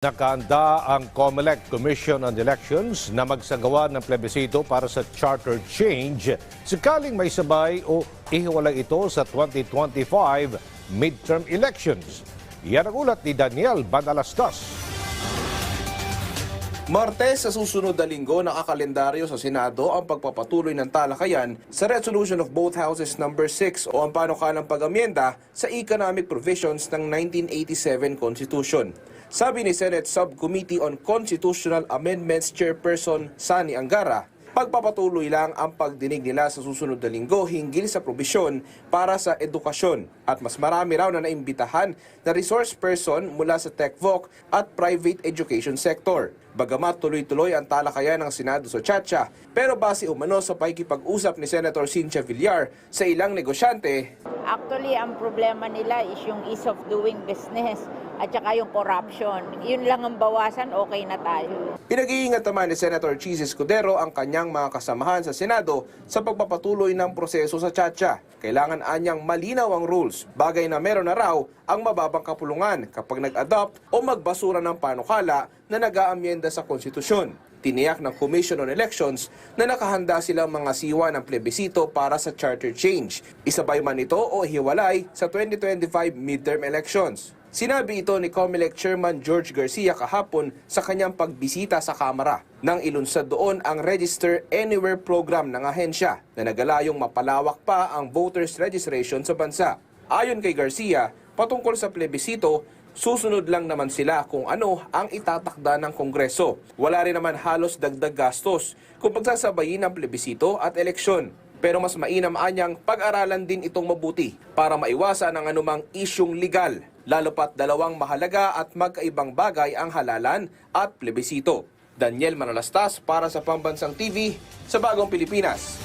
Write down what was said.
Nakahanda ang COMELEC Commission on Elections na magsagawa ng plebisito para sa charter change sakaling may sabay o ihiwalay ito sa 2025 midterm elections. Yan ang ulat ni Daniel Banalastas. Martes sa susunod na linggo nakakalendaryo sa Senado ang pagpapatuloy ng talakayan sa Resolution of Both Houses No. 6 o ang panukalang pag-amyenda sa Economic Provisions ng 1987 Constitution. Sabi ni Senate Subcommittee on Constitutional Amendments Chairperson Sani Angara, pagpapatuloy lang ang pagdinig nila sa susunod na linggo hinggil sa probisyon para sa edukasyon at mas marami raw na naimbitahan na resource person mula sa TechVoc at private education sector. Bagamat tuloy-tuloy ang talakayan ng Senado sa Chacha, pero base umano sa pakikipag-usap ni Senator Cynthia Villar sa ilang negosyante, Actually, ang problema nila is yung ease of doing business at saka yung corruption. Yun lang ang bawasan, okay na tayo. Pinag-iingat naman ni Senator Cheese Escudero ang kanyang mga kasamahan sa Senado sa pagpapatuloy ng proseso sa Chacha. Kailangan anyang malinaw ang rules, bagay na meron na raw ang mababang kapulungan kapag nag-adopt o magbasura ng panukala na nag-aamyenda sa konstitusyon. Tiniyak ng Commission on Elections na nakahanda silang mga siwa ng plebisito para sa charter change. Isabay man ito o hiwalay sa 2025 midterm elections. Sinabi ito ni COMELEC Chairman George Garcia kahapon sa kanyang pagbisita sa Kamara nang ilunsad doon ang Register Anywhere program ng ahensya na nagalayong mapalawak pa ang voters registration sa bansa. Ayon kay Garcia, patungkol sa plebisito, susunod lang naman sila kung ano ang itatakda ng Kongreso. Wala rin naman halos dagdag gastos kung pagsasabayin ang plebisito at eleksyon. Pero mas mainam anyang pag-aralan din itong mabuti para maiwasan ang anumang isyong legal, lalo pat dalawang mahalaga at magkaibang bagay ang halalan at plebisito. Daniel Manalastas para sa Pambansang TV sa Bagong Pilipinas.